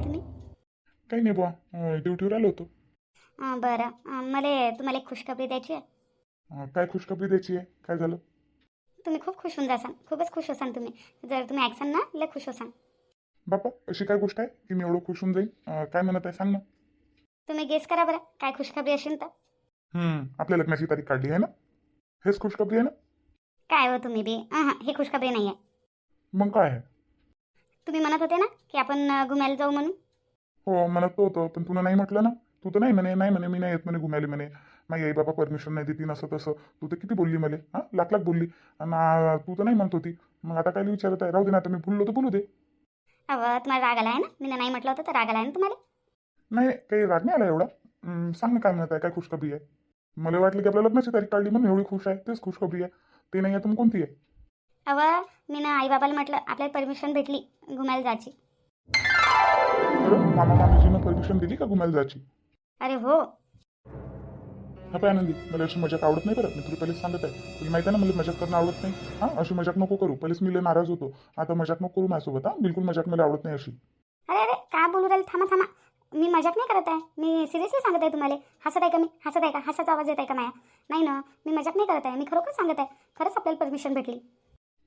आहे तुम्ही काही नाही बुवा ड्युटीवर आलो होतो. अं, बरं. अं, मला तुम्हाला एक खुशखबरी द्यायची आहे? अं, काय खुशखबरी द्यायची आहे? काय झालं? तुम्ही खूप खुश होऊन जासाल खूपच खुश होसाल तुम्ही. जर तुम्ही ऐकसाल ना लय खुश होसाल बापा अशी काय गोष्ट आहे की मी एवढं खुश होऊन जाईन? अं, काय म्हणत आहे? सांग ना. तुम्ही गेस करा बरं. काय खुशखबरी असेल तर. हम्म, आपल्या लग्नाची तारीख काढली आहे ना? हेच खुशखबरी आहे ना? काय हो तुम्ही बी? हां हे खुशखबरी नाही आहे मग काय आहे? तुम्ही म्हणत होते ना की आपण घुमायला जाऊ म्हणून. हो म्हणत तो होतं पण तुला नाही म्हटलं ना? तू तर नाही म्हणे नाही म्हणे मी नाही येत म्हणे घुमायला म्हणे. माझी आई बाबा परमिशन नाही देतील असं तसं. तू तर किती बोलली मला हां? लाख लाख बोलली. आणि तू तर नाही म्हणत होती. मग आता काय विचारत आहे? राहू दे ना आता मी बोललो तर बोलू दे. तुम्हाला राग आला आहे ना? मी नाही म्हटलं होतं तर राग आला आहे ना तुम्हाला? नाही काही राग नाही आला एवढा. सांग ना काय म्हणत आहे काय खुशखबरी आहे. मला वाटलं की आपल्या लग्नाची तारीख काढली म्हणून एवढी खुश आहे तेच खुशखबरी आहे. ते नाही आहे तर मग कोणती आहे? अव मी ना आईबाबाला म्हटलं आपल्याला परमिशन भेटली घुमायला जायची. मामा मामीजीनं परमिशन दिली का घुमायला जायची? अरे हो. हा काय आनंदी? मला अशी मजाक आवडत नाही बरं. मी तुला पहिलेच सांगत आहे. तुला माहिती आहे ना मला मजाक करणं आवडत नाही. हां अशी मजाक नको करू. पहिलेच मी लय नाराज होतो. आता मजाक नको करू माझ्यासोबत हां? बिलकुल मजाक मला आवडत नाही अशी. अरे अरे का बोलू राहिले? थांबा थांबा. मी मजाक नाही करत आहे. मी सिरियसली सांगत आहे तुम्हाला. हसत आहे का मी? हसत आहे का? हसाचा आवाज येत आहे का माया नाही ना मी मजाक नाही करत आहे. मी खरोखर सांगत आहे. खरंच आपल्याला परमिशन भेटली.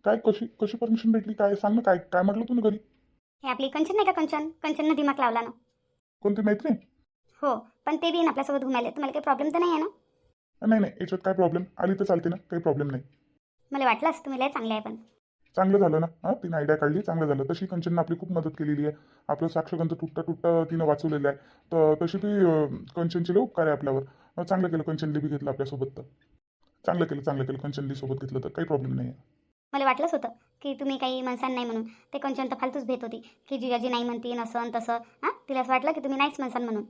काय कशी कशी परमिशन भेटली? काय सांग ना काय काय म्हटलं तू ना घरी? हे आपली कंचन नाही का कंचन? कंचननं दिमाग लावला ना. कोणती मैत्रीण? हो पण ते बी येईन आपल्यासोबत घुमायला तुम्हाला काही प्रॉब्लेम तर नाही आहे ना? नाही नाही याच्यात काय प्रॉब्लेम आली तर चालते ना काही प्रॉब्लेम नाही. मला वाटलंच तुम्ही लय चांगले आहे पण. चांगलं झालं ना? हां तिने आयडिया काढली चांगलं झालं. तशी कंचननं आपली खूप मदत केलेली आहे. आपलं साक्षगंध तुटता तुटता तिनं वाचवलेलं आहे. तर तशी ती अं, कंचनचे लय उपकार आहे आपल्यावर. अं, चांगलं केलं कंचनली बी घेतलं आपल्यासोबत तर. चांगलं केलं चांगलं केलं कंचनली सोबत घेतलं तर काही प्रॉब्लेम नाही आहे मला वाटलंच होतं की तुम्ही काही म्हणसान नाही म्हणून. ते कंचन तर फालतूच भेट होती. की जिजाजी नाही म्हणतीन असं तसं. हां? तिला असं वाटलं की तुम्ही नाहीच म्हणसान म्हणून.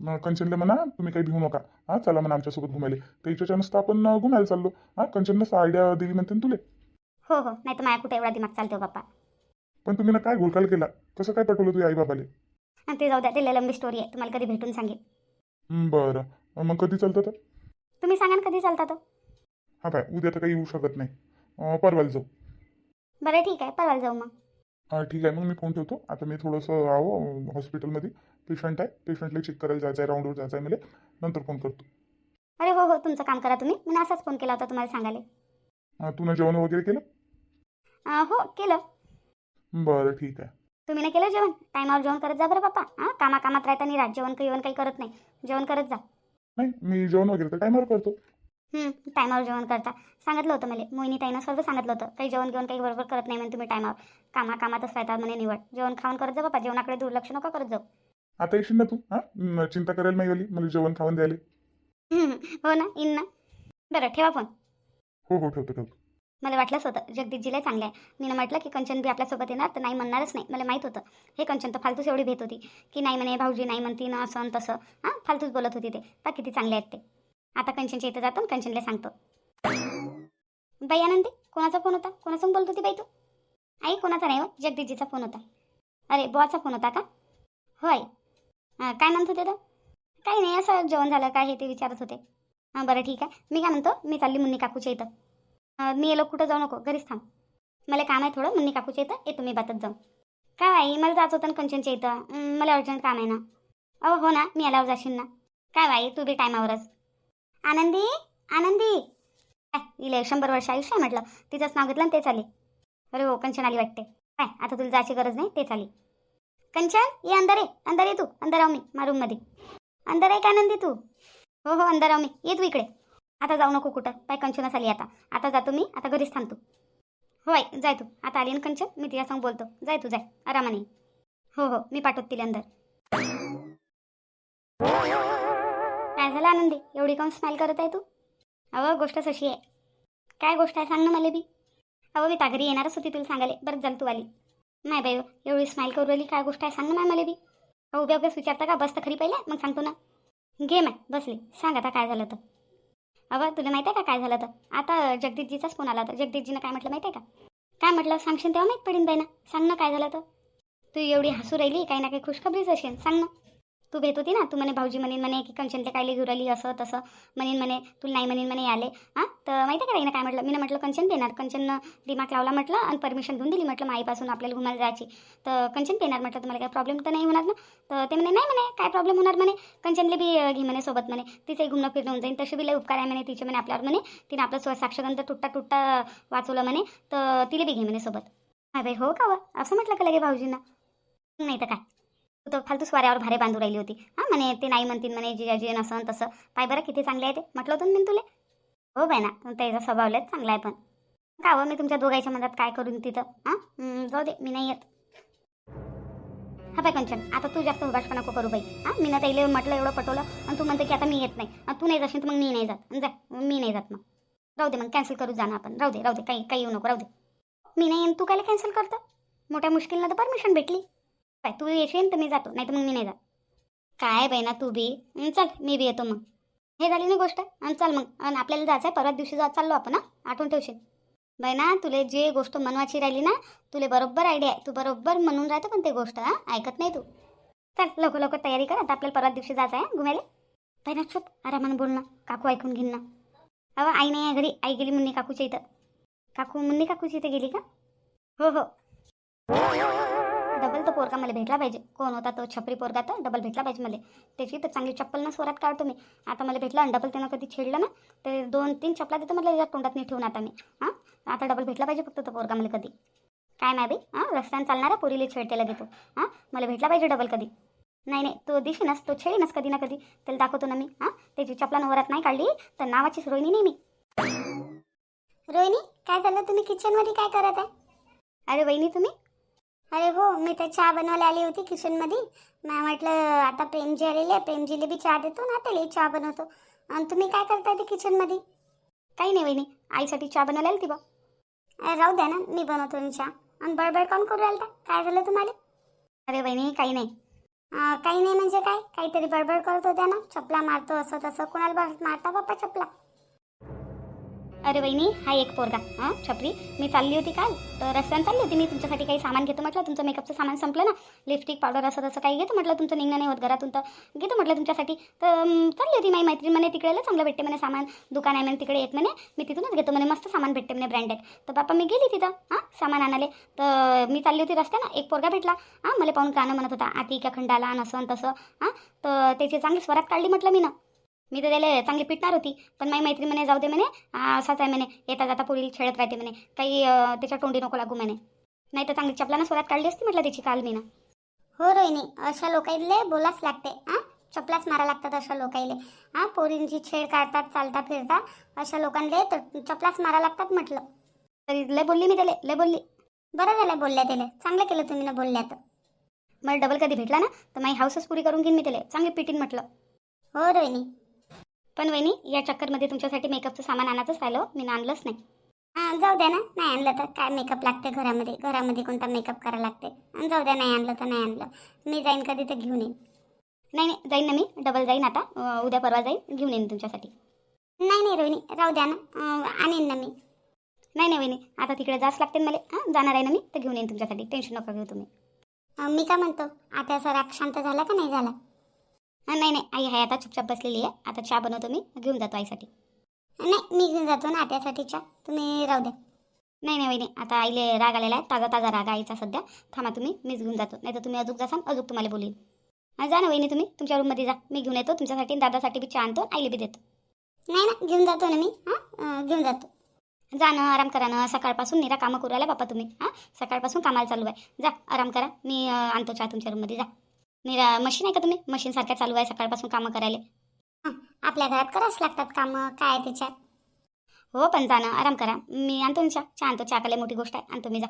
मग कंचनला म्हणा तुम्ही काही भिवू नका. हां चला म्हणा आमच्यासोबत घुमायला. तर हिच्याच्या नुसतं आपण घुमायला चाललो. हां कंचननं आयडिया दिली म्हणते ना तुले. हो हो. नाही तर माझ्या कुठे एवढा दिमाग चालतो बाप्पा. पण तुम्ही ना काय घोलकाल केला? कसं काय पटवलं तुझ्या आई बाबाले आणि ते जाऊ द्या. ते लंबी स्टोरी आहे. तुम्हाला कधी भेटून सांगेल. बरं. मग कधी चालतं तर? तुम्ही सांगा ना कधी चालता तो. हा काय उद्या तर काही येऊ शकत नाही. परवाला जाऊ. बरं ठीक आहे परवाला जाऊ मग. हा ठीक आहे मग मी फोन ठेवतो. आता मी थोडंसं आहो हॉस्पिटलमध्ये पेशंट आहे. पेशंटला चेक करायला जायचं आहे राऊंडवर जायचं आहे मला. नंतर फोन करतो. अरे हो हो तुमचं काम करा तुम्ही. मी असाच फोन केला होता तुम्हाला सांगायला. हा, तू ना जेवण वगैरे केलं? अं, हो केलं. बरं ठीक आहे. तुम्ही ना केलं जेवण? टायमावर जेवण करत जा बरं बाप्पा हां कामा कामात राहता नाही रात जेवण काही जेवण काही करत नाही. जेवण करत जा. नाही मी जेवण वगैरे तर टायमावर करतो. टायमावर जेवण करता. सांगितलं होतं मला. मोहिनीताईनं सर्व सांगितलं होतं. काही जेवण घेऊन काही बरोबर करत नाही म्हणे तुम्ही टायमावर कामा कामातच राहतात म्हणे निवड. जेवण खाऊन करत जा बाप्पा जेवणाकडे दुर्लक्ष नका करत जाऊ. आता येशील ना तू? हां? चिंता करायला नाही आली मला जेवण खाऊन द्यायला. हो ना इन ना. बरं ठेवा फोन हो हो ठेवतो ठेवतो. मला वाटलंच होतं. जगदीशजीला चांगलं आहे. मी म्हटलं की कंचन बी आपल्यासोबत येणार तर नाही म्हणणारच नाही. मला माहीत होतं. हे कंचन तर फालतूच एवढी भेट होती. की नाही म्हणे भाऊजी नाही म्हणती ना असं तसं. हां फालतूच बोलत होती ते. पा किती चांगले आहेत ते. आता कंचनच्या इथं जातो आणि कंचनला सांगतो. बाई आनंदी कोणाचा फोन होता? कोणासून बोलत होती बाई तू? आई कोणाचा नाही हो? जगदीशजीचा फोन होता. अरे बुवाचा फोन होता का? होय. काय म्हणत होते तर काही नाही असं जेवण झालं काय हे ते विचारत होते. हां बरं ठीक आहे. मी काय म्हणतो? मी चालली मुन्नी काकूच्या इथं. मी येलो कुठं जाऊ नको घरीच थांब. मला काम आहे थोडं मुन्नी काकूच्या इथं. येतो मी बातच जाऊ काय बाई मला जायचं होतं ना कंचनच्या इथं. मला अर्जंट काम आहे ना. अहो हो ना मी आल्यावर जाशील ना. काय बाई तू बी टायमावरच आनंदी आनंदी. काय इले शंभर वर्ष आयुष्य आहे म्हटलं. तिचंच नाव घेतलं तेच ते अरे हो कंचन आली वाटते. काय आता तुला जायची गरज नाही ते आली. कंचन ये अंदर ये. अंदर ये तू. अंदर आव मी मा रूममध्ये अंदर आहे का आनंदी तू? हो हो अंदर आव मी. ये तू इकडे. आता जाऊ नको कुठं. काय कंचनच आली आता. आता जातो मी आता घरीच थांबतो. होय जाय तू. आता आली ना कंचन? मी तिला सांग बोलतो. जाय तू जाय. आरामाने हो हो मी पाठवत तिला अंदर. झालं आनंदी. एवढी काऊन स्माईल करत आहे तू? अवं गोष्टच अशी आहे. काय गोष्ट आहे सांग ना मला बी. अवं मी ताघरी येणारच होती तुला सांगायला. बरं झालं तू आली. नाही बाई एवढी स्माईल करू राहिली काय गोष्ट आहे सांग ना मला बी. अहो उभ्या उभ्याच विचारता का? बस तर खरी पहिले? मग सांगतो ना. घे मॅ बसली. सांग आता काय झालं तर. अवं तुला माहिती आहे का काय झालं तर? आता जगदीशजीचाच फोन आला तर जगदीशजीनं काय म्हटलं माहिती आहे का? काय म्हटलं? सांगशील तेव्हा माहीत पडीन बाई ना सांग ना काय झालं तर. तू एवढी हसू राहिली काही ना काही खुशखबरीच असेल. सांग ना. तू भेट होती ना तू म्हणे भाऊजी म्हणेन म्हणे की कंचनले कायले घेऊन राहिली असं तसं. म्हणेन म्हणे तुला नाही म्हणेन म्हणे आले. हां? तर माहिती आहे का ताईनं काय म्हटलं? मी म्हटलं कंचन देणार कंचननं दिमाग लावला म्हटलं आणि परमिशन घेऊन दिली म्हटलं माईपासून आपल्याला घुमायला जायची. तर कंचन पेणार म्हटलं तुम्हाला काय प्रॉब्लेम तर नाही होणार ना? तर ते म्हणे नाही म्हणे काय प्रॉब्लेम होणार म्हणे? कंचनले बी घे म्हणे सोबत म्हणे. तिचंही घुमणं फिरणं होऊन जाईल तशी बी लई उपकार आहे म्हणे तिचे म्हणे आपल्यावर म्हणे. तिने आपलं स्व साक्षगंध तुटता तुटता वाचवलं म्हणे. तर तिला बी घे म्हणे सोबत. अरे हो का असं म्हटलं का लगे भाऊजींना? नाही तर काय. तू तर फालतू स्वाऱ्यावर भारे बांधू राहिली होती. हां म्हणे ते नाही म्हणतील म्हणे जिजाजी नसन तसं. पाय बरं किती चांगले आहे ते. म्हटलं होतं मी तुले. हो बाय ना त्याचा स्वभाव लयच चांगला आहे पण. का हो मी तुमच्या दोघांच्या मनात काय करून तिथं? हां? जाऊ दे मी नाही येत. हा बाय कंचन आता तू जास्त उगाचपा नको करू बाई. हां मी ना त्याला म्हटलं एवढं पटवलं आणि तू म्हणते की आता मी येत नाही. तू नाही जाशील तर मग मी नाही जात. जा मी नाही जात मग. राहू दे मग कॅन्सल करू जाणं आपण. राहू दे राहू दे काही काही येऊ नको राहू दे. मी नाही येईन तू काय कॅन्सल करतं? मोठ्या मुश्किलनं तर परमिशन भेटली. काय तू येशील तर मी जातो नाही तर मग मी नाही जात. काय बहिणा ना तू बी. चल मी बी येतो मग. हे झाली ना गोष्ट? आणि चल मग. आणि आपल्याला जायचं आहे परत दिवशी जात चाललो आपण आठवून ठेवशील. बहिणा ना तुले जे गोष्ट मनवाची राहिली ना तुले बरोबर आयडिया आहे. तू बरोबर म्हणून राहतो पण ते गोष्ट ऐकत नाही तू. चल लवकर लवकर तयारी कर आता आपल्याला परत दिवशी जायचं आहे घुमायला. बहिणा ना चुप आरामानं बोलणं काकू ऐकून घेईन ना. अहो आई नाही आहे घरी. आई गेली मुन्नी काकूच्या इथं. काकू मुन्नी काकूच्या इथे गेली का? हो हो. पोरगा मला भेटला पाहिजे. कोण होता तो? छपरी पोरगा तर डबल भेटला पाहिजे मला. त्याची तर चांगली चप्पल ना स्वरात काढतो मी. आता मला भेटला आणि डबल त्यानं कधी छेडलं ना ते दोन तीन चपला देतं म्हटलं याच्या तोंडात नाही ठेवून आता मी. हां? आता डबल भेटला पाहिजे फक्त तो पोरगा मला कधी. काय नाही बाई? हां? रस्त्यानं चालणारा पोरीले छेडतेला घेतो हां? मला भेटला पाहिजे डबल कधी. नाही नाही तो दिशीनच तो छेडीनच कधी ना कधी. त्याला दाखवतो ना मी. हां? त्याची चपला नवरात नाही काढली तर नावाचीच रोहिणी नाही मी. रोहिणी काय झालं? तुम्ही किचनमध्ये काय करत आहे? अरे वहिनी तुम्ही? अरे हो मी तर चहा बनवायला आली होती किचनमध्ये. मी म्हटलं आता प्रेमजी आलेली आहे प्रेमजीला बी चहा देतो ना त्याला चहा बनवतो. आणि तुम्ही काय करताय ते किचनमध्ये? काही नाही वहिनी आईसाठी चहा बनवायला आली ती बा. अरे राहू द्या ना मी बनवतो ना चहा. आणि बडबड काऊन करू राहिलता? काय झालं तुम्हाला? अरे वहिनी काही नाही. काही नाही म्हणजे काय? काहीतरी बडबड करत होत्या ना चपला मारतो असं तसं. कोणाला मारता बाप्पा चपला? अरे वहिनी हा एक पोरगा. हां छपरी मी चालली होती काल. तर रस्त्यानं चालली होती. मी तुमच्यासाठी काही सामान घेतो म्हटलं. तुमचं मेकअपचं सामान संपलं ना. लिपस्टिक पावडर असं तसं काही घेतो म्हटलं. तुमचं निघणं नाही होत घरातून तर घेतो म्हटलं तुमच्यासाठी. तर चालली होती माझी मैत्रीण म्हणे तिकडेला चांगलं भेटते म्हणे सामान. दुकान आहे म्हणे तिकडे येत म्हणे. मी तिथूनच घेतो म्हणे. मस्त सामान भेटते म्हणे ब्रँडेड तर बापा मी गेली तिथं. हां सामान आणाले तर मी चालली होती रस्त्यानं. एक पोरगा भेटला. हां मला पाहून गाणं म्हणत होता आती का खंडाला नसन तसं. हां तर त्याची चांगली स्वरात काढली म्हटलं मी ना मी तर त्याला चांगली पिटणार होती. पण माझी मैत्री म्हणे जाऊ दे म्हणे आ, असाच आहे म्हणे येता जाता पुढील खेळत राहते म्हणे. काही त्याच्या तोंडी नको लागू म्हणे. नाही तर चांगली चपलानं स्वरात काढली असती म्हटलं त्याची काल मी ना हो रोहिणी अशा लोकाईले बोलाच लागते हां चपलाच मारा लागतात अशा लोकाईले. हां पोरींची छेड काढतात चालता फिरता अशा लोकांले तर चपलाच मारा लागतात म्हटलं. तरी लय बोलली मी त्याला लय बोलली. बरं झालं बोलल्या त्याला चांगलं केलं तुम्ही ना बोलल्या तर मला डबल कधी भेटला ना तर माझी हाऊसच पुरी करून घेईन मी त्याला चांगली पिटीन म्हटलं. हो रोहिणी पण वहिनी या चक्करमध्ये तुमच्यासाठी मेकअपचं सामान आणायचंच राहिलं हो. मी आणलंच नाही. हां जाऊ द्या ना. नाही आणलं तर काय मेकअप लागते घरामध्ये? घरामध्ये कोणता मेकअप करायला लागते? आणि जाऊ द्या नाही आणलं तर नाही आणलं. मी जाईन कधी तर घेऊन येईन. नाही नाही जाईन ना मी. डबल जाईन आता. उद्या परवा जाईन घेऊन येईन तुमच्यासाठी. नाही नाही रोहिणी राहू द्या ना. आणीन ना मी. नाही नाही वहिनी. आता तिकडे जास्त लागते मला. हां जाणार आहे ना मी तर घेऊन येईन तुमच्यासाठी. टेन्शन नका घेऊ तुम्ही. मी काय म्हणतो? आता असा राग शांत झाला का नाही झाला? नाही नाही. आई आहे आता चुपचाप बसलेली आहे. आता चहा बनवतो मी. घेऊन जातो आईसाठी. नाही मी घेऊन जातो ना आत्यासाठी चहा. तुम्ही राहू द्या. नाही नाही वहिनी. आता आईले राग आलेला आहे. ताजा ताजा राग आईचा सध्या. थांबा तुम्ही. मीच घेऊन जातो. नाही तर तुम्ही अजून जासाल अजून तुम्हाला बोलील जा ना वहिनी तुम्ही. तुमच्या रूममध्ये जा. मी घेऊन येतो. तुमच्यासाठी दादासाठी बी चहा आणतो. आईले बी देतो. नाही ना घेऊन जातो ना मी. हां? घेऊन जातो. जा ना आराम करा ना. सकाळपासून निरा कामं करू राहिला बापा तुम्ही. हां? सकाळपासून कामाला चालू आहे. जा आराम करा. मी आणतो चहा तुमच्या रूममध्ये जा. निरा मशीन आहे का तुम्ही? मशीन सारख्या चालू आहे सकाळपासून कामं करायला. आपल्या घरात करावंच लागतात कामं काय त्याच्यात? हो पण जा ना आराम करा. मी आणतो ना चहा. चहा आणतो चहा मोठी गोष्ट आहे. आणतो मी जा.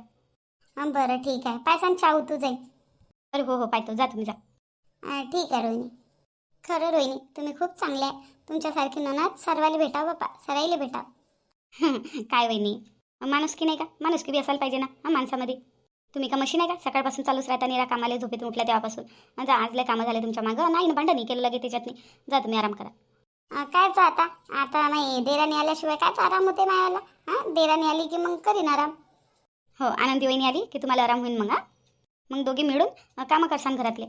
हां बरं ठीक आहे. पायसान चहा उतू जाईल अरे हो हो पाहतो. जा तुम्ही जा. ठीक आहे रोहिणी. खरं रोहिणी तुम्ही खूप चांगले आहे. तुमच्यासारखी ननात सर्वाला भेटाव बापा सराईला भेटाव. काय वहिनी? माणुसकी नाही का? माणुसकी बी असायला पाहिजे ना हा माणसामध्ये? तुम्ही का मशीन आहे का? सकाळपासून चालूच राहता निरा कामाला झोपेतून उठल्या तेव्हापासून. जा आज लय कामं झाले तुमच्या मागं. नाही ना भांडण नाही केलं लगे त्याच्यातनी. जा तुम्ही आराम करा. कायच आता? आता नाही देराणी आल्याशिवाय कायच आराम होते मायाला. हां देराणी आली की मग करीन आराम. हो आनंदी वहिनी आली की तुम्हाला आराम होईल मग हा? मग दोघी मिळून अं, कामं करसान घरातले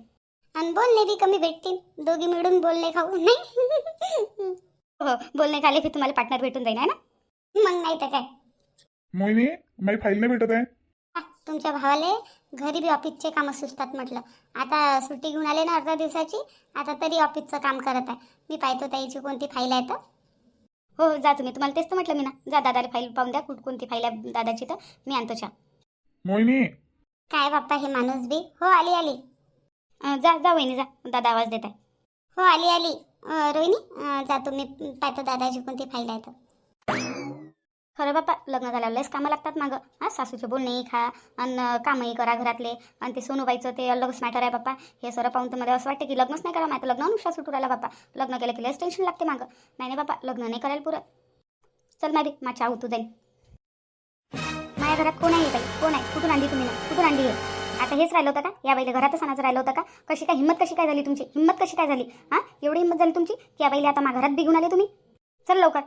आणि बोलणे बी कमी भेटतील. दोघी मिळून बोलणे खाऊ नाही. हो बोलणे खाले की तुम्हाला पार्टनर भेटून जाईल आहे ना? मग नाही तर काय? मोहिनी माझी फाईल नाही भेटत आहे. तुमच्या भावाले घरी बी ऑफिसचे कामं सुचतात म्हटलं. आता सुट्टी घेऊन आले ना अर्ध्या दिवसाची आता तरी ऑफिसचं काम करत आहे. मी पाहतो त्याची कोणती फाईल आहे तर. हो हो जा तुम्ही. तुम्हाला तेच तर म्हटलं मी ना. जा दादाला फाईल पाहून द्या कुठ कोणती फाईल आहे दादाची तर. मी आणतो चहा. मोहिनी. काय बाप्पा हे माणूस बी. हो आली आली. अं, जा जा वहिनी जा. दादा आवाज देत आहे. हो आली आली. अं, रोहिणी अं, जा तुम्ही. पाहतो दादाची कोणती फाईल आहे तर. खरं बाप्पा लग्न झाल्यावर लयच कामं लागतात मागं. हां सासूचे बोलणेही खा आणि कामही करा घरातले. आणि ते सोनूबाईचं ते अलगच मॅटर आहे बाप्पा हे सर पाहून तर मला असं वाटतं की लग्नच नाही करा माझं लग्न अनुष्ठा सुटू राहिला बाप्पा लग्न केलं की लयच टेन्शन लागते मागं. नाही नाही बाप्पा लग्न नाही करायला पुरं चल मारी माझ्या तू जाईल माझ्या घरात कोण आहे बाई? कोण आहे? कुठून आणली तुम्ही ना? कुठून आणली आता हेच राहिलं होतं का? या बाईला घरातच आणायचं राहिलं होतं का? कशी काय हिंमत कशी काय झाली तुमची? हिंमत कशी काय झाली? हां एवढी हिंमत झाली तुमची की या बाईला आता माझ्या घरात बिघून आले तुम्ही? चल लवकर.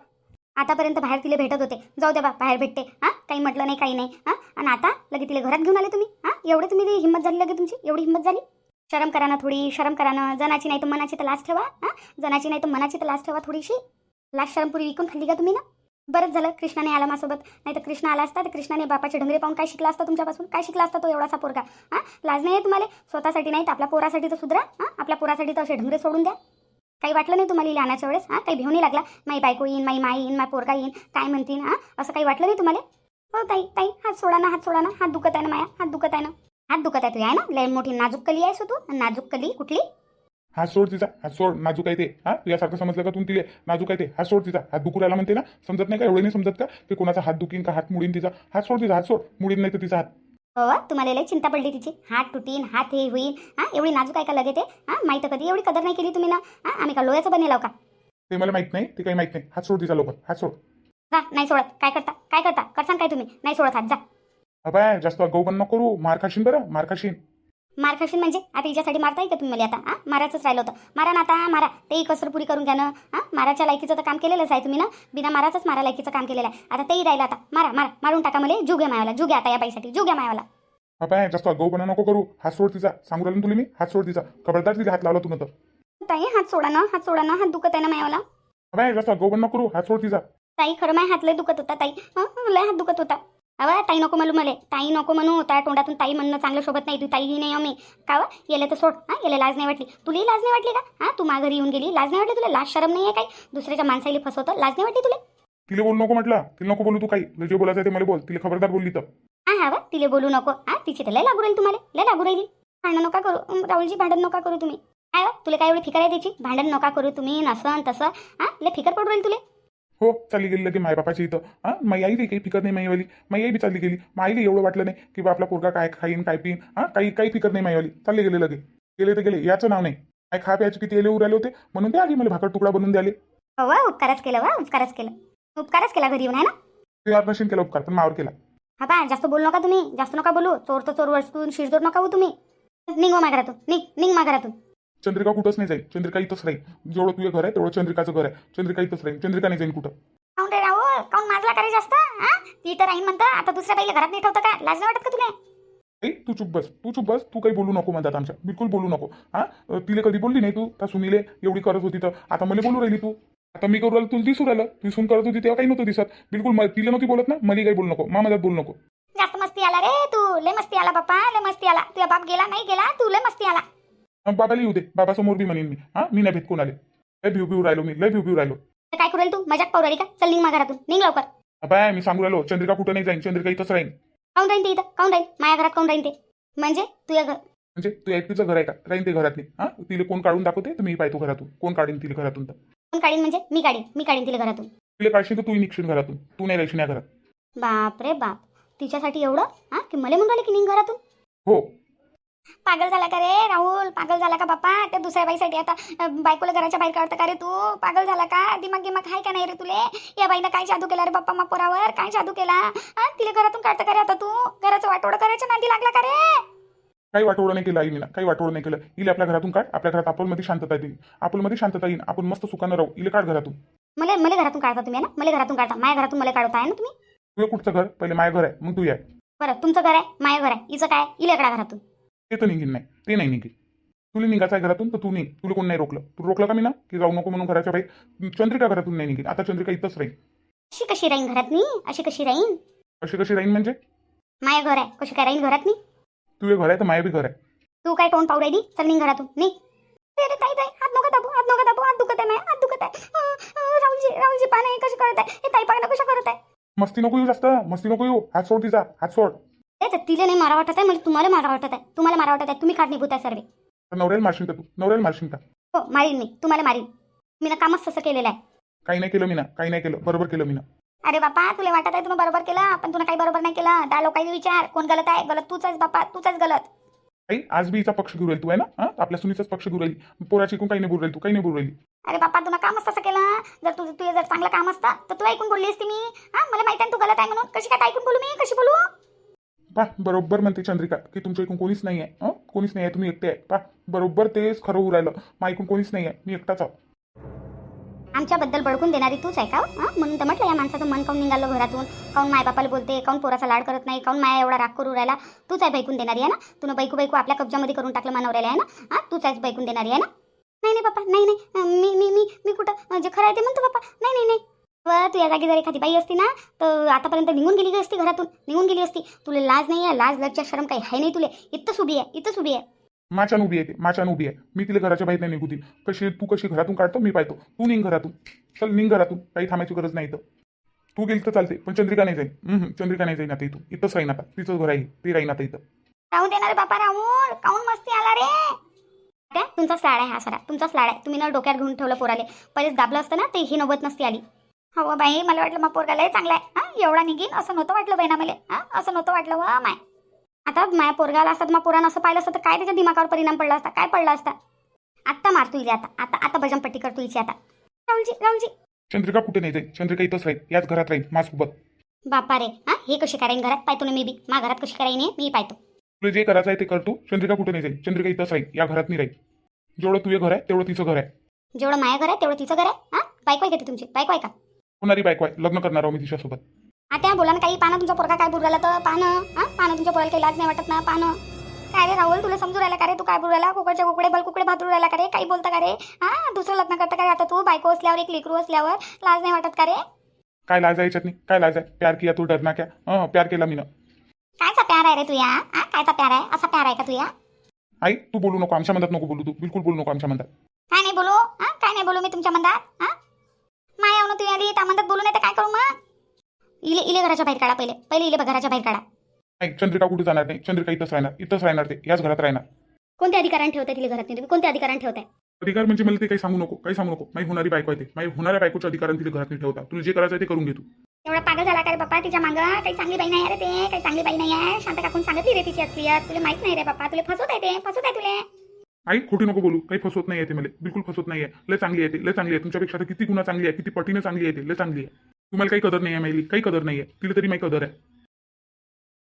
आतापर्यंत बाहेर तिला भेटत होते. जाऊ द्या बा बाहेर भेटते. हां? काही म्हटलं नाही काही नाही. हां? आणि आता लगे तिला घरात घेऊन आले तुम्ही? हां? एवढे तुम्ही ती हिंमत झाली लगे तुमची? एवढी हिंमत झाली? शरम करा ना थोडी शरम करा ना. जनाची नाही तर मनाची तर लाच ठेवा. हां? जनाची नाही तर मनाची तर लाच ठेवा थोडीशी. लास्ट शरमपुरी विकून खाल्ली का तुम्ही ना? बरंच झालं कृष्णाने आला माझ्यासोबत. नाही तर कृष्ण आला असता तर कृष्णाने बापाचे ढंगरे पाहून काय शिकला असता तुमच्यापासून? काय शिकला असता तो एवढासा पोरगा? हां? लाज नाही आहे तुम्हाला? स्वतःसाठी नाही तर आपल्या पोरासाठी तर सुधरा. हां? आपल्या पोरासाठी तर असे ढंगरे सोडून द्या. काही वाटलं नाही तुम्हाला लहानाच्या आणायच्या वेळेस? हां काही भिवणी लागला? माई बायको येईन माई माई येईन माय पोरगा येईन काय म्हणतीन हां? असं काही वाटलं नाही तुम्हाला? हो ताई ताई हात सोडा ना हात सोडा ना हात दुखत आहे ना माया हात दुखत आहे ना. हात दुखत आहे तू आहे ना? लय मोठी नाजूक कली आहेस तू नाजूक कली कुठली? हात सोड तिचा हात सोड नाजूक आहे ते. हा तुझ्यासारखं समजलं का तुम्ही तिले? नाजूक आहे ते. हात सोड तिचा हात दुखू राहिला म्हणते ना? समजत नाही का? एवढे नाही समजत का? ते कोणाचा हात दुखीन का? हात मुडीन तिचा? हात सोड तिचा हात सोड. मुडीन नाही तर तिचा हात. हो तुम्हाला लय चिंता पडली तिची. हात तुटीन हात हे होईल हां एवढी नाजूक आहे का लगे ते? हां माहीत कधी? एवढी कदर नाही केली तुम्ही ना? हां आम्ही का लोह्याचं बनेलाव का? ते मला माहीत नाही ते काही माहीत नाही. हात सोड तिचा लवकर हात सोड. जा नाही सोडत. काय करता? काय करता? करसान काय तुम्ही? नाही सोडत हात जा. अबाय जास्त गौबन नको करू. मार खाशीन बरं मार खाशीन. मार खाशील म्हणजे? आता हिच्यासाठी मारताय का तुम्ही मला आता हां? मारायचंच राहिलं होतं. मारा ना आता मारा. तेही कसर पुरी करून घ्या ना. हां? माराच्या लायकीचं तर काम केलेलंच आहे तुम्ही ना? बिना माराचंच मारा लायकीचं काम केलेलं आहे. आता तेही राहिलं आता. मारा मारा. मारून टाका मला. जुग्या मायाला जुग्या आता या बाईसाठी. जुग्या मायाला अबाय जास्त गौबना नको करू. हात सोड तिचा. सांगू राहिलो ना तुला मी? हात सोड तिचा. खबरदार तिला हात लावला तू नंतर ताई हात सोडा ना. हात सोडा ना. हात दुखत आहे ना मायावाला? अबाय जास्त नको करू. हात सोड तिचा. ताई खरं माय हात लय दुखत होता ताई. हं? लय हात दुखत होता. अवा ताई नको म्हणू मले. ताई नको म्हणू. त्या तोंडातून ताई म्हणणं चांगलं शोभत नाही. तू ताईही नाही आम्ही. का व येले तर सोड. हां येले लाज नाही वाटली. तुलाही लाज नाही वाटली का? हां तू माघारी येऊन गेली. लाज नाही वाटली तुला? लाज शरम नाही आहे काही? दुसऱ्याच्या माणसाला फसवतं? लाज नाही वाटली तुला? तिला बोलू नको म्हटलं. तिला नको बोलू तू काही. जे बोलायचं ते मला बोल. तिला खबरदार बोलली तर. हां हा वा तिले बोलू नको. हां तिची तर लय लागू राहील तुम्हाला. लय लागू राहिली. भांडण नका करू. राहुलजी भांडण नका करू तुम्ही. काय वा तुला काय एवढी फिकर आहे त्याची भांडण नका करू तुम्ही. नसन तसं. हां लय फिकर पडू राहील तुला. हो चालली गेली लगे मायबापाची इथं. हा माई आई काही फिकर नाही माईवाली. माई आई बी चालली गेली. माईला एवढं वाटलं नाही की बा आपला पोरगा काय खाईन काय पिन हा काही काही फिकर नाही माईवाली. चालले गेले लगे गेले तर गेले. याचं नाव नाही. काय खा प्यायचे किती एले उराले होते. म्हणून ते आली मला भाकर तुकडा बनवून द्याले हो वा उपकारच केलं वा उपकारच केलं. उपकारच केला घरी येऊन आहे ना? ते यात नशीन केला उपकार पण मावर केला. हा पा जास्त बोलू नका तुम्ही. जास्त नका बोलू. चोर तर चोर वस्तून शिरजोर नका हो तुम्ही. निघ मा घरातून निघ निघ मा घरातून चंद्रिका कुठंच नाही जाईल. चंद्रिका इथंच राहील. जेवढं तुझं घर आहे तेवढं चंद्रिकाचं घर आहे. चंद्रिका इथंच राहील. चंद्रिका नाही जाईल कुठं. काऊन रे राहुल? काऊन माझला करे जास्त हा? ती तर राहीन म्हणतं आता दुसऱ्या बाईला घरात नाही ठेवतं का? लाज नाही वाटत का तुला? ए तू चुप बस. तू चुप बस. तू काही बोलू नको म्हणतात आमच्या. बिलकुल बोलू नको. हा? तिला कधी बोलली नाही तू? त्या सुनीले एवढी करत होती तर. आता मला बोलू राहिली तू. आता मी करू राहिलो तुला दिसू राहिलं. तू सून करत होती तेव्हा काही नव्हतं दिसत. बिलकुल म- तिला नव्हती बोलत ना? मला काही बोलू नको. मामाजात बोलू नको. जास्त मस्ती आला रे तू. लय मस्ती आला बाप्पा. लय मस्ती आला. तुझा बाप गेला नाही गेला? तू लय मस्ती आला. बाबाला येऊ दे. बाबासमोर बी म्हणेन मी. हा? मी नाही भेट कोण आले. लय भिव भिव राहिलो मी. लय भिव भिव राहिलो. तर काय करेल तू? मजाक पाहू राहिली का? चल निघ मा घरातून निघ लवकर. बाय मी सांगू राहिलो. चंद्रिका कुठं नाही जाईन? चंद्रिका इथंच राहीन. काऊन राहीन ते इथं? काऊन राहीन? माझ्या घरात काऊन राहीन ते? म्हणजे? तुझ्या घर म्हणजे? तू एकटीचं घर आहे का? राहीन ते घरातली. हा? तिला कोण काढून दाखवते? तर मी पाहतो घरातून. कोण काढीन तिला घरातून तर? कोण काढीन म्हणजे? मी काढीन. मी काढीन तिला घरातून. तिला काढशील तर तू निघशील घरातून. तू नाही राहशील या घरात. बाप रे बाप. तिच्यासाठी एवढं? हा? की मला म्हणून राहिले की निघ घरातून? हो. पागल झाला का रे राहुल? पागल झाला का बाप्पा? त्या दुसऱ्या बाईसाठी आता बायकोला घराच्या बाहेर काढतं का रे तू? पागल झाला का? दिमाग गिमाग आहे का नाही रे तुले? या बाईनं काय जादू केला रे बाप्पा मग पोरावर काय जादू केला? हा? तिला घरातून काढतं का रे आता तू? घराचं वाटोडं करायच्या नादी लागला का रे? काही वाटोळं नाही केलं आईला काही वाटोळं नाही केलं. इले आपल्या घरातून काढ. आपल्या घरात अपोलमध्ये शांतता येईल. अपोलमध्ये शांतता येईल. आपण मस्त सुखानं राहू. इले काढ घरातून. मला मला घरातून काढता तुम्ही है ना? मला घरातून काढता. माझ्या घरातून मला काढता आहे ना तुम्ही? तुझं कुठचं घर? पहिले माझ्या घर आहे. मग तू या. बरं तुमचं घर आहे? माझं घर आहे. हिचं काय? इलेकडा घरातून. ते तर निघीन नाही. ते नाही निघेल तुला निघायचं आहे घरातून तर तू निघ. तुला कोण नाही रोकलं तू रोकलं का मी ना? की जाऊ नको म्हणून घराच्या बाई चंद्रिका घरातून नाही निघेल आता चंद्रिका इथंच राहील अशी कशी राहीन घरात मी अशी कशी राहीन? अशी कशी राहीन म्हणजे? माया घर आहे. कशी काय राहीन घरात मी तुझे घर आहे तर माया बी घर आहे. तू काय तोंड पाहू राहिली? चल निघ घरातून. निघ. अरे ताई ताई हात नका दाबू हात नका दाबू. हात दुखत आहे माझ्या हात दुखत आहे. अं, अं, राहुलजी राहुलजी पाहा नाही कशी करत आहे? हे ताई पाहा कशा करत आहे? मस्ती नको येऊ जास्त. मस्ती नको येऊ. हात सोड तिचा. हात सोड. तर तिला नाही मारा वाटत आहे म्हणजे तुम्हाला मारा वाटत आहे. तुम्हाला मारा वाटत आहे तुम्ही कारणीभूत आहे सर्व. नवऱ्याला मारशील का तू. नवऱ्याला मारशील का हो मारीन मी. तुम्हाला मारीन. मी ना कामच तसं केलेलं आहे. काही नाही केलं मी ना काही नाही केलं. बरोबर केलं मी ना अरे बापा तुला वाटत आहे तुम्ही बरोबर केलं पण तुला काही बरोबर नाही केलं. त्या लोकांनी विचार. कोण गलत आहे? गलत तूच आहेस बापा. तूच आहेस गलत. आई आज बी हिचा पक्ष घेऊ राहील तू आहे ना? हा? आपल्या सुनीचाच पक्ष घेऊ राहील. पोराची इकून काही नाही बोलू राहील तू काही नाही बोलू राहिली. अरे बापा तुला कामच तसं केलं. जर तुझं तुझं जर चांगलं काम असतं तर तू ऐकून बोलली असती मी. हा? मला माहिती आहे ना तू गलत आहे म्हणून. कशी काय ऐकून बोलू मी? कशी बोलू? पा बरोबर म्हणते चंद्रिका की तुमच्या इकडून कोणीच नाही आहे हं? कोणीच नाही आहे तुम्ही एकटे आहे पा बरोबर तेच खरं होऊ राहिलं. मा कोणीच नाही आहे मी एकटाच आहो. आमच्याबद्दल बडकून देणारी तूच आहे का हो? हा? म्हणून तर म्हटलं या माणसाचं मन काऊन निघालं घरातून? काऊन मायबापाला बोलते काऊन पोराचा लाड करत नाही काऊन माया एवढा राग करू राहिला? तूच आहे बैकून देणारी आहे ना? तुला बैकू बैकू आपल्या कब्जामध्ये करून टाकलं मानवऱ्याला आहे ना? हा? तूच आहेस बैकून देणारी आहे ना? नाही नाही बापा नाही नाही. अं, मी मी मी मी कुठं जे खरं आहे ते म्हणतो बापा. नाही नाही नाही. व तू या जागी जर एखादी बाई असती ना तर आतापर्यंत निघून गेली असती घरातून. निघून गेली असती. तुला लाज नाही आहे लाज लज्जा शरम काही आहे नाही तुले. इथंच उभी आहे इथंच उभी आहे. माचान उभी आहे ते माचान उभी आहे. मी तिला घराच्या बाहेर नाही निघू कशी तू कशी घरातून काढतो मी पाहतो. तू निघ घरातून. चल निघ घरातून. काही थांबायची गरज नाही तर तू गेली तर चालते पण चंद्रिका नाही जाईल. चंद्रिका नाही जाईन आता इथून. इथंच राहीन आता. तिचं घर आहे ती राहीन आता इथं. राहू दे ना रे बापा राहुल काऊन मस्ती आला रे? त्या तुमचाच लाड आहे हा सरा. तुमचाच लाड आहे. तुम्ही ना डोक्यात घेऊन ठेवलं पोराले. पहिलेच दाबलं असतं ना ते ही नव्वत नसती आली. हो बाई मला वाटलं मग पोरगाला चांगला आहे. हा एवढा निघीन असं नव्हतं वाटलं बाई ना मला. हा असं नव्हतं वाटलं वा माय. आता माया पोरगाला असतात मग पोरानं असं पाहिलं असतं तर काय त्याच्या दिमागावर परिणाम पडला असता? काय पडला असता? आत्ता मारतो इले आता. आता आता बजमपट्टी करतो इथे आता. राहुलजी राहुलजी. चंद्रिका कुठे नाही जाईल चंद्रिका इथंच राहील. याच घरात राहील. माझ्यासोबत बापा रे. हा हे कशी करायन? घरात पाहतो ना मी बी. मा घरात कशी करायन मी पाहतो. तुला जे करायचं आहे ते करतो चंद्रिका कुठे नाही जाईल चंद्रिका इथंच राहील. या घरात नाही राहील. जेवढं तुझं घर आहे तेवढं तिचं घर आहे. जेवढं माया घर आहे तेवढं तिचं घर आहे. हा? बायको आहे का ती तुमची? बायको आहे का? होणारी बायको आहे. लग्न करणार आहो मी तिच्यासोबत. आता बोला ना काही पानं तुमच्या पोरगा काय बोलू राहिला तर पानं हा? पानं तुमच्या पोराला काही लाज नाही वाटत ना? पानं काय रे राहुल तुला समजू राहिला का रे? तू काय बोलू राहिला? कुकडच्या कुकडे बल कुकडे भातरू राहिला का रे? काही बोलता का रे? हा? दुसरं लग्न करता का रे आता तू? बायको असल्यावर एक लेकरू असल्यावर लाज नाही वाटत का रे? काय लाज आहे याच्यात नाही काय लाज आहे? प्यार किया तू डरना क्या? हं प्यार केला मी कायचा प्यार आहे रे तुया? हा? कायचा प्यार आहे? असा प्यार आहे का तुया? आई तू बोलू नको आमच्या मनात नको बोलू तू. बिलकुल बोलू नको आमच्या मनात. काय नाही बोलू? हा? काय नाही बोलू मी तुमच्या मंदात हा? माया तू आली मंदात बोलू नाही तर काय करू मग? इले इले घराच्या बाहेर काढा पहिले. पहिले इले घराच्या बाहेर काढा. नाही चंद्रिका कुठे जाणार नाही? चंद्रिका इथंच राहणार इथंच राहणार ते. याच घरात राहणार. कोणत्या अधिकाराने ठेवताय तिला घरात नाही तुम्ही कोणत्या अधिकाराने ठेवताय? अधिकार म्हणजे मला ते काही सांगू नको काही सांगू नको. माझी होणारी बायको आहे ते. माझी होणाऱ्या बायकोच्या अधिकाराने तिथे घरात नाही ठेवता. तुला जे करायचं आहे ते करून घे तू. एवढा पागल झाला का रे बाप्पा तिच्या मागं? काही चांगली बाई नाही आहे रे ते काही चांगली बाई नाही आहे. शांत काकून सांगितली रे तिची असली. तुला माहीत नाही रे बाप्पा. तुला फसवत आहे ते फसवत आहे तुले. आई खोटी नको बोलू. काही फसवत नाही येते ते मला. बिलकुल फसवत नाही आहे लय चांगली आहे लय चांगली आहे. तुमच्यापेक्षा तर किती गुन्हा चांगली आहे. किती पटीनं चांगली येते लय चांगली आहे. तुम्हाला काही कदर नाही आहे मैली काही कदर नाही आहे तिला तरी माही कदर आहे.